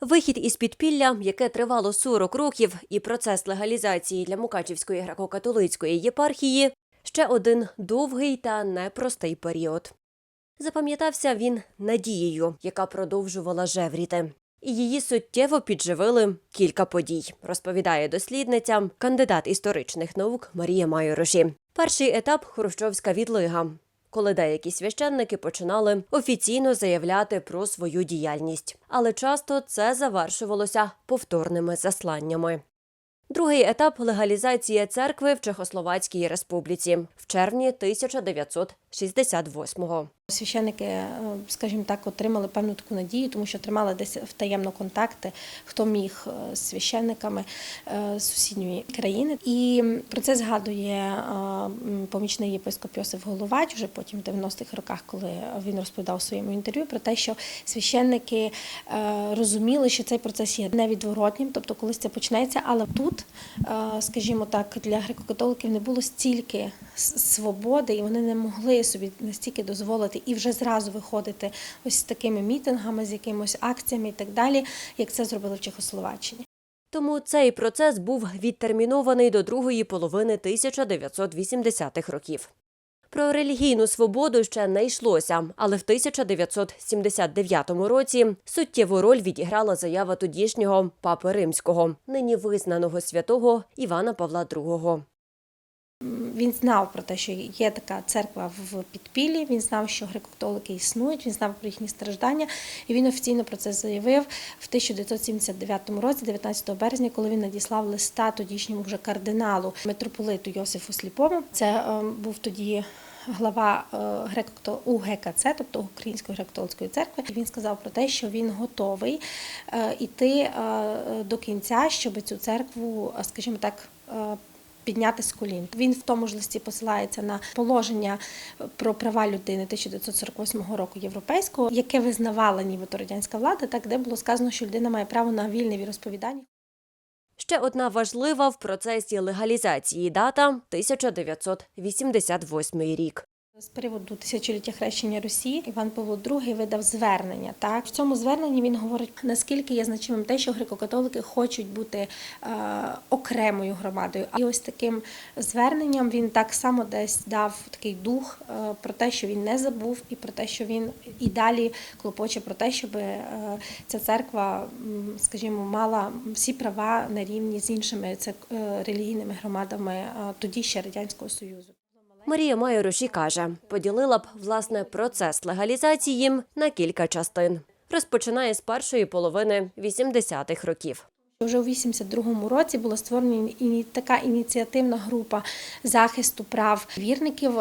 Вихід із підпілля, яке тривало 40 років, і процес легалізації для Мукачівської греко-католицької єпархії ще один довгий та непростий період. Запам'ятався він надією, яка продовжувала жевріти. І її суттєво підживили кілька подій, розповідає дослідниця, кандидат історичних наук Марія Майороші. Перший етап хрущовська відлига, коли деякі священники починали офіційно заявляти про свою діяльність, але часто це завершувалося повторними засланнями. Другий етап легалізації церкви в Чехословацькій республіці в червні 1968-го. Священники, е, скажімо так, отримали певну таку надію, тому що тримали десь втаємно контакти, хто міг е, з священниками е, сусідньої країни. І про це згадує помічний єпископ Йосиф Головач, вже потім в 90-х роках, коли він розповідав у своєму інтерв'ю про те, що священники розуміли, що цей процес є невідворотнім, тобто колись це почнеться, але тут, скажімо так, для греко-католиків не було стільки свободи, і вони не могли собі настільки дозволити і вже зразу виходити ось з такими мітингами, з якимось акціями і так далі, як це зробили в Чехословаччині. Тому цей процес був відтермінований до другої половини 1980-х років. Про релігійну свободу ще не йшлося, але в 1979 році суттєву роль відіграла заява тодішнього папи римського, нині визнаного святого Івана Павла II. Він знав про те, що є така церква в підпіллі. Він знав, що греко-католики існують. Він знав про їхні страждання, і він офіційно про це заявив в 1979 році, 19 березня, коли він надіслав листа тодішньому вже кардиналу митрополиту Йосифу Сліпову. Це е, був тоді. Глава е, УГКЦ, тобто Української греко-католицької церкви, він сказав про те, що він готовий е, іти до кінця, щоб цю церкву, скажімо так, підняти з колін. Він в тому ж листі посилається на положення про права людини 1948 року європейського, яке визнавала нібито радянська влада, так де було сказано, що людина має право на вільне віросповідання. Ще одна важлива в процесі легалізації дата 1988 рік. З приводу тисячоліття хрещення Росії Іван Павло II видав звернення. Так в цьому зверненні він говорить, наскільки є значимим те, що греко-католики хочуть бути е, окремою громадою. І ось таким зверненням він так само десь дав такий дух е, про те, що він не забув, і про те, що він і далі клопоче про те, щоб е, ця церква, скажімо, мала всі права на рівні з іншими церк- е, релігійними громадами е, тоді ще радянського союзу. Марія Майороші каже, поділила б власне процес легалізації на кілька частин. Розпочинає з першої половини 80-х років. Вже у 82-му році була створена така ініціативна група захисту прав вірників.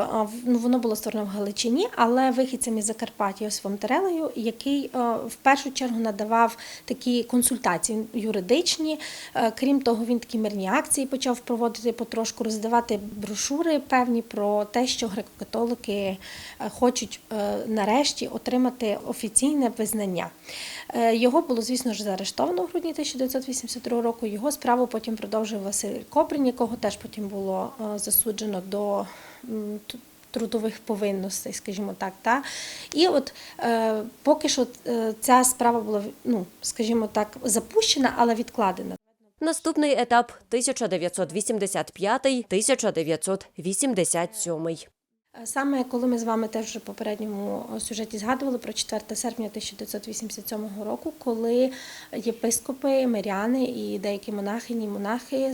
Ну, воно було створено в Галичині, але вихідцем із Закарпаття Йосифом Терелею, який е, в першу чергу надавав такі консультації юридичні. Е, Крім того, він такі мирні акції почав проводити потрошку, роздавати брошури певні про те, що греко-католики е, хочуть нарешті отримати офіційне визнання. Його було, звісно ж, заарештовано в грудні 1982 року. Його справу потім продовжив Василь Коприн, якого теж потім було е, засуджено до трудових повинностей, скажімо так. Та? І от е, поки що е, ця справа була, ну, скажімо так, запущена, але відкладена. Наступний етап 1995-1987. Саме коли ми з вами теж вже в попередньому сюжеті згадували про 4 серпня 1987 року, коли єпископи, миряни і деякі монахині монахи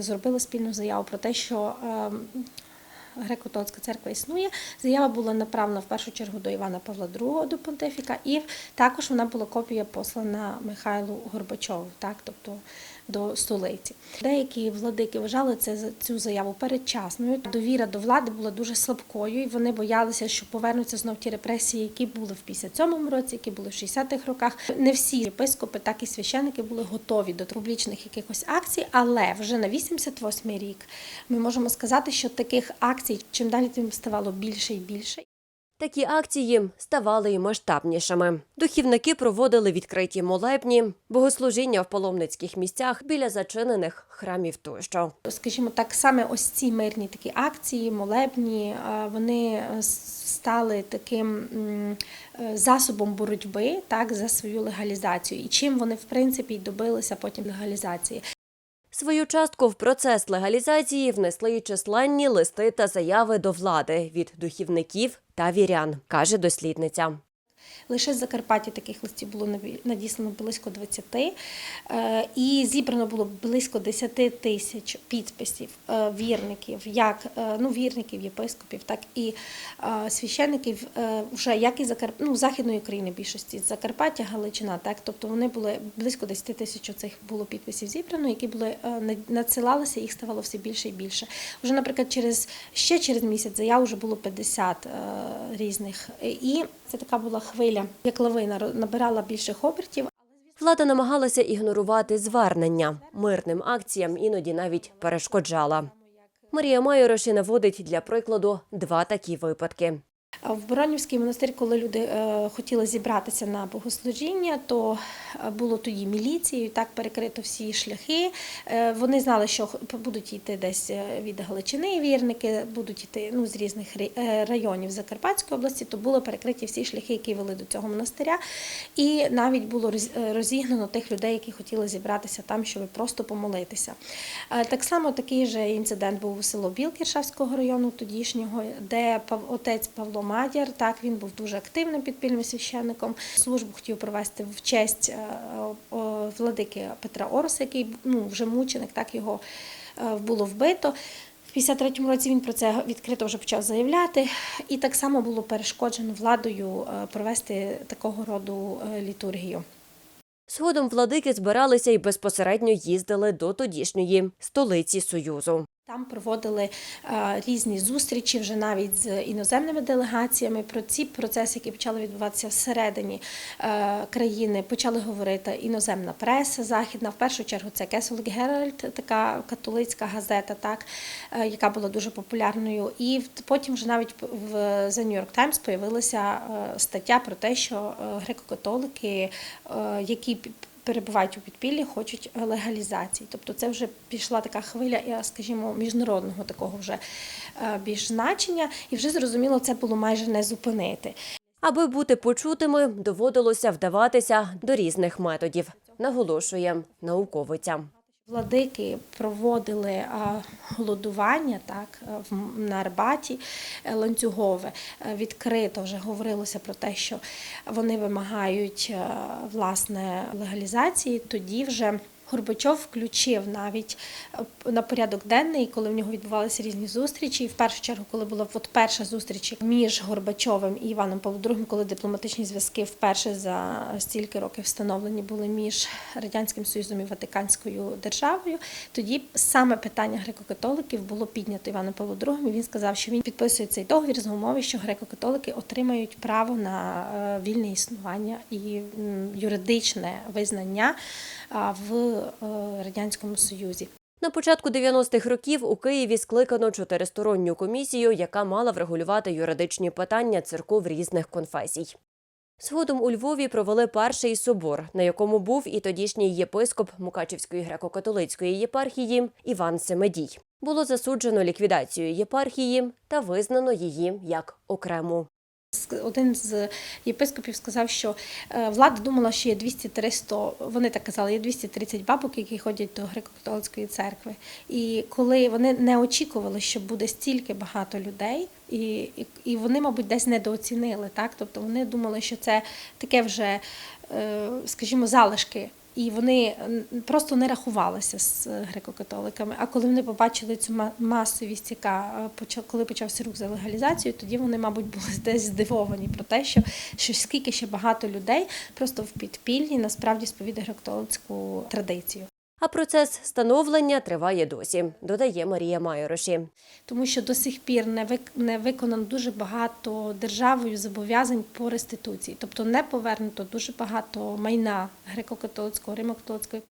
зробили спільну заяву про те, що ем, Греко-католицька церква існує. Заява була направлена в першу чергу до Івана Павла II, до понтифіка, і також вона була копія послана Михайлу Горбачову, так, тобто до столиці. Деякі владики вважали це за- цю заяву передчасною. Довіра до влади була дуже слабкою, і вони боялися, що повернуться знов ті репресії, які були в 57-му році, які були в 60-х роках. Не всі єпископи, так і священники були готові до публічних якихось акцій, але вже на 88-й рік ми можемо сказати, що таких акцій чим далі тим ставало більше і більше. Такі акції ставали й масштабнішими. Духівники проводили відкриті молебні, богослужіння в паломницьких місцях біля зачинених храмів тощо. Скажімо так, саме ось ці мирні такі акції, молебні, е, вони е, стали таким е, засобом боротьби так за свою легалізацію. І чим вони в принципі й добилися потім легалізації. Свою частку в процес легалізації внесли й численні листи та заяви до влади від духівників та вірян, каже дослідниця. Лише з Закарпаття таких листів було надіслано близько 20, е, і зібрано було близько 10 тисяч підписів е, вірників, як е, ну, вірників, єпископів, так і священиків, е, вже як і Закар... ну, Західної України більшості, Закарпаття, Галичина. Так? Тобто вони були близько 10 тисяч цих було підписів зібрано, які були надсилалися, їх ставало все більше і більше. Вже, наприклад, через ще через місяць заяв вже було 50 е, різних. І це така була хвиля, як лавина набирала більших обертів. Влада намагалася ігнорувати звернення. Мирним акціям іноді навіть перешкоджала. Марія Майороші наводить для прикладу два такі випадки. В Боронівський монастир, коли люди е, хотіли зібратися на богослужіння, то е, було тоді міліцією, так перекрито всі шляхи. Е, вони знали, що будуть йти десь від Галичини вірники, будуть йти ну, з різних районів Закарпатської області, то були перекриті всі шляхи, які вели до цього монастиря. І навіть було розігнано тих людей, які хотіли зібратися там, щоб просто помолитися. Так само такий же інцидент був у село Білкіршавського району тодішнього, де отець Павло Мадяр, так він був дуже активним підпільним священником. Службу хотів провести в честь е, владики Петра Ороса, який ну, вже мученик, так його е, було вбито. В 53-му році він про це відкрито вже почав заявляти, і так само було перешкоджено владою е, провести такого роду літургію. Згодом владики збиралися і безпосередньо їздили до тодішньої столиці Союзу. Там проводили е, різні зустрічі вже навіть з іноземними делегаціями. Про ці процеси, які почали відбуватися всередині е, країни, почали говорити іноземна преса західна. В першу чергу це Catholic Herald, така католицька газета, так е, яка була дуже популярною. І потім вже навіть в The New York Times появилася стаття про те, що греко-католики, які перебувають у підпіллі, хочуть легалізації. Тобто це вже пішла така хвиля, скажімо, міжнародного такого вже е, більш значення, і вже зрозуміло, це було майже не зупинити. Аби бути почутими, доводилося вдаватися до різних методів, наголошує науковиця. Владики проводили голодування так, е, на Арбаті е, ланцюгове. Е, Відкрито вже говорилося про те, що вони вимагають власне легалізації. Тоді вже Горбачов включив навіть е, на порядок денний, коли в нього відбувалися різні зустрічі. І в першу чергу, коли була от перша зустріч між Горбачовим і Іваном Павлом II, коли дипломатичні зв'язки вперше за стільки років встановлені були між Радянським Союзом і Ватиканською державою, тоді саме питання греко-католиків було піднято Іваном Павлом II. І він сказав, що він підписує цей договір з умови, що греко-католики отримають право на е, вільне існування і юридичне визнання в е, Радянському Союзі. На початку 90-х років у Києві скликано чотиристоронню комісію, яка мала врегулювати юридичні питання церков різних конфесій. Згодом у Львові провели перший собор, на якому був і тодішній єпископ Мукачівської греко-католицької єпархії Іван Семедій. Було засуджено ліквідацію єпархії та визнано її як окрему. Один з єпископів сказав, що е, влада думала, що є 200-300, вони так казали, є 230 бабок, які ходять до греко-католицької церкви. І коли вони не очікували, що буде стільки багато людей, і, і, і вони, мабуть, десь недооцінили, так? Тобто вони думали, що це таке вже, е, скажімо, залишки. І вони просто не рахувалися з е, греко-католиками. А коли вони побачили цю масовість, яка е, коли почався рух за легалізацію, тоді вони, мабуть, були десь здивовані про те, що, що скільки ще багато людей просто в підпіллі насправді сповідає греко-католицьку традицію. А процес становлення триває досі, додає Марія Майороші. Тому що до сих пір не вик- не виконано дуже багато державою зобов'язань по реституції, тобто не повернуто дуже багато майна греко-католицького, римо-католицького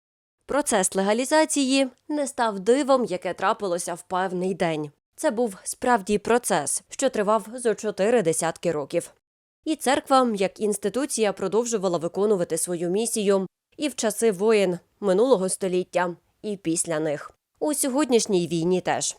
Процес легалізації не став дивом, яке трапилося в певний день. Це був справді процес, що тривав зо чотири десятки років. І церква, як інституція, продовжувала виконувати свою місію і в часи воєн минулого століття, і після них. У сьогоднішній війні теж.